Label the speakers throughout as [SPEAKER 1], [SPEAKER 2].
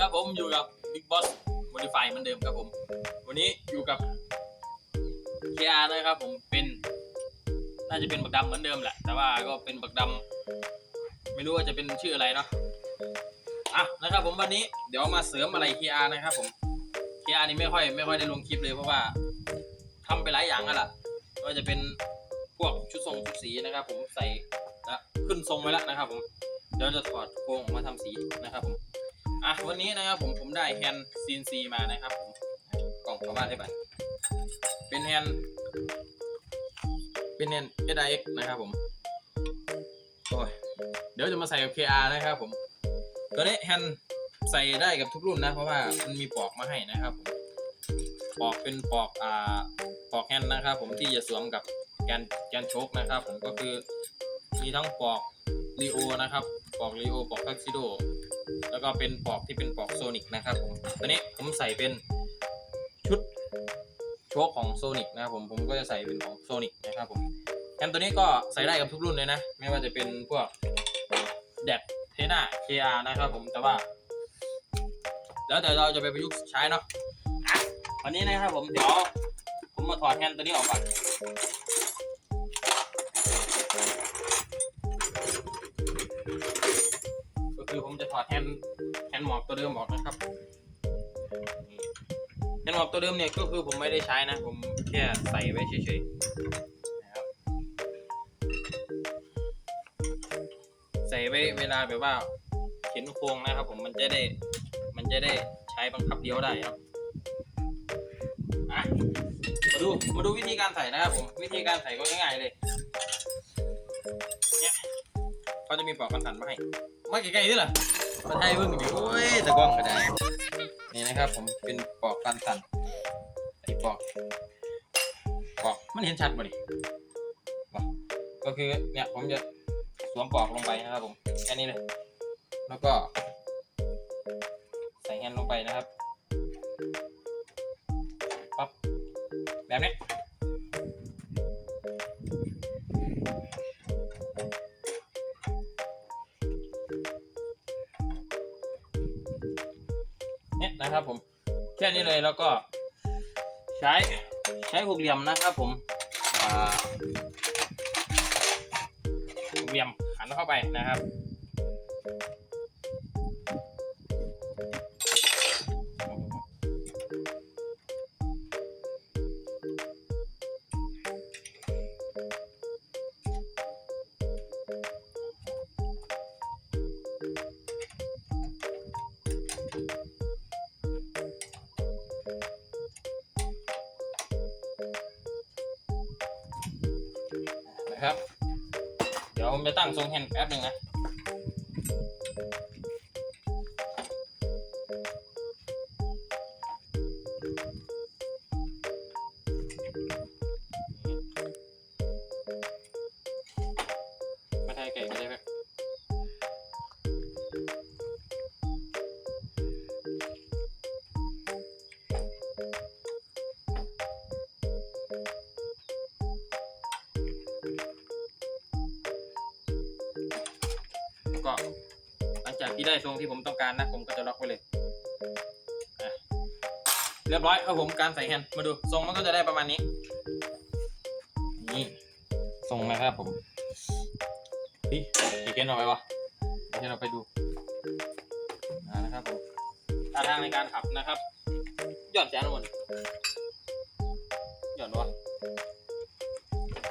[SPEAKER 1] ครับผมอยู่กับ Big Boss Modify เหมือนเดิมครับผม วันนี้อยู่กับ KR นะครับผมเป็น น่าจะเป็นบักดำเหมือนเดิมแหละ แต่ว่าก็เป็นบักดำไม่รู้ว่าจะเป็นชื่ออะไรเนาะอะนะครับผมวันนี้เดี๋ยวมาเสริมอะไร KR นะครับผม KR นี่ไม่ค่อยไม่ค่อยได้ลงคลิปเลยเพราะว่าทำไปหลายอย่างแล้วล่ะไม่ว่าจะเป็นพวกชุดทรงชุดสีนะครับ ผมใส่แล้วขึ้นทรงไว้แล้วนะครับ ผมเดี๋ยวจะถอดโครงออกมาทำสีนะครับผม อะวันนี้นะครับผมผมได้แฮนด์ซีนซีมานะครับผมกล่องเข้าบ้านได้ไปเป็นแฮนด์เป็นแฮนด์ SIX นะครับผมโอ้ยเดี๋ยวจะมาใส่กับ KR นะครับผมตัวนี้แฮนด์ใส่ได้กับทุกรุ่นนะ เพราะว่ามันมีปลอกมาให้นะครับผมปลอกเป็นปลอกอ่าปลอกแฮนด์นะครับ ผมที่จะสวมกับแกนแกนโชคนะครับ ผมก็คือมีทั้งปลอกรีโอนะครับ ปลอกรีโอปลอกทักซิโดแล้วก็เป็นปลอกที่เป็นปลอกโซนิกนะครับผมตอนนี้ผมใส่เป็นชุดโชคของโซนิกนะครับผมผมก็จะใส่เป็นของโซนิกนะครับผมแฮนตัวนี้ก็ใส่ได้กับทุกรุ่นเลยนะ ไม่ว่าจะเป็นพวกแดดเทน่า KR นะครับผมแต่ว่า แล้วแต่เราจะไปประยุกต์ใช้เนาะวันนี้นะครับผมเดี๋ยวผมมาถอดแฮนตัวนี้ออกก่อน อดแฮนด์แฮนด์หมอบตัวเดิมออกนะครับแฮนด์หมอบตัวเดิมเนี่ยก็คือผมไม่ได้ใช้นะ ผมแค่ใส่ไว้เฉยๆนะครับใส่ไว้เวลาแบบว่าเข็นโครงนะครับ ผมมันจะได้มันจะได้ใช้บังคับเลี้ยวได้เนาะมาดูมาดูวิธีการใส่นะครับผมวิธีการใส่ก็ง่ายๆเลยเนี่ยเขาจะมีปลอกกันสันมาให้มาใกล้ๆนี่เหรอ มาไทยเพิ่งดิโอ้ยตะกล้องก็ได้ นี่นะครับ ผมเป็นปอกกันสันไอ้ปอกปอกมันเห็นชัดป่ดิบ่ก็คือเนี่ยผมจะสวมปอกลงไปนะครับผมแค่นี้เลย แล้วก็ ใส่แฮนด์ลงไปนะครับปั๊บแบบนี้ นะครับ ผมแค่นี้เลยแล้วก็ ใช้ใช้หกเหลี่ยมนะครับ ผมหกเหลี่ยมหันเข้าไปนะครับ ครับ เดี๋ยวผมจะตั้งทรงแฮนด์แป๊บหนึ่งนะ ก็หลังจากที่ได้ทรงที่ผมต้องการนะ ผมก็จะล็อกไว้เลย เรียบร้อยครับผมการใส่แฮนด์มาดูทรงมันก็จะได้ประมาณนี้ นี่ทรงนะครับผมพี่อีกเกนออกไปวะเดี๋ยวเราไปดูนะครับผมท่าทางในการขับนะครับหย่อนแสนหมดหย่อนวะ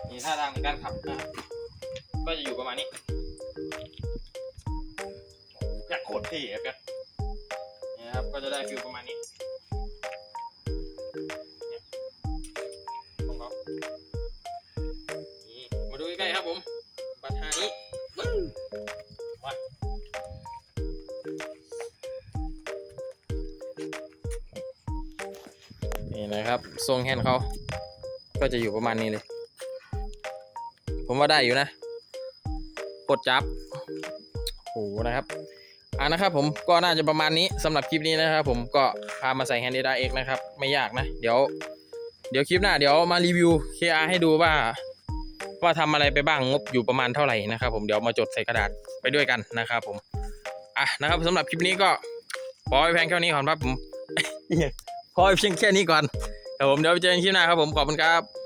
[SPEAKER 1] นี่ท่าทางในการขับนะก็จะอยู่ประมาณนี้ คตรเท่อะครันนะครับ ก็จะได้ฟิลประมาณนี้นี่ยของเขามาดูใกล้ๆครับผมปัญหานี้ปึ้งมานี่นะครับ ทรงแฮนด์เขา ก็จะอยู่ประมาณนี้เลย ผมว่าได้อยู่นะ กดจับโอ้โหนะครับ อ่านะครับผมก็น่าจะประมาณนี้สำหรับคลิปนี้นะครับผมก็พามาใส่แฮนด์ได้เอกนะครับ ไม่ยากนะ เดี๋ยว เดี๋ยวคลิปหน้าเดี๋ยวมารีวิว KR ให้ดูว่า ว่าทำอะไรไปบ้างงบอยู่ประมาณเท่าไหร่นะครับผมเดี๋ยวมาจดใส่กระดาษไปด้วยกันนะครับผมอะนะครับสำหรับคลิปนี้ก็พอไปเพียงแค่นี้ก่อนครับผมพอไปเพียงแค่นี้ก่อนครับผมเดี๋ยวไปเจอกันคลิปหน้าครับผมขอบคุณครับ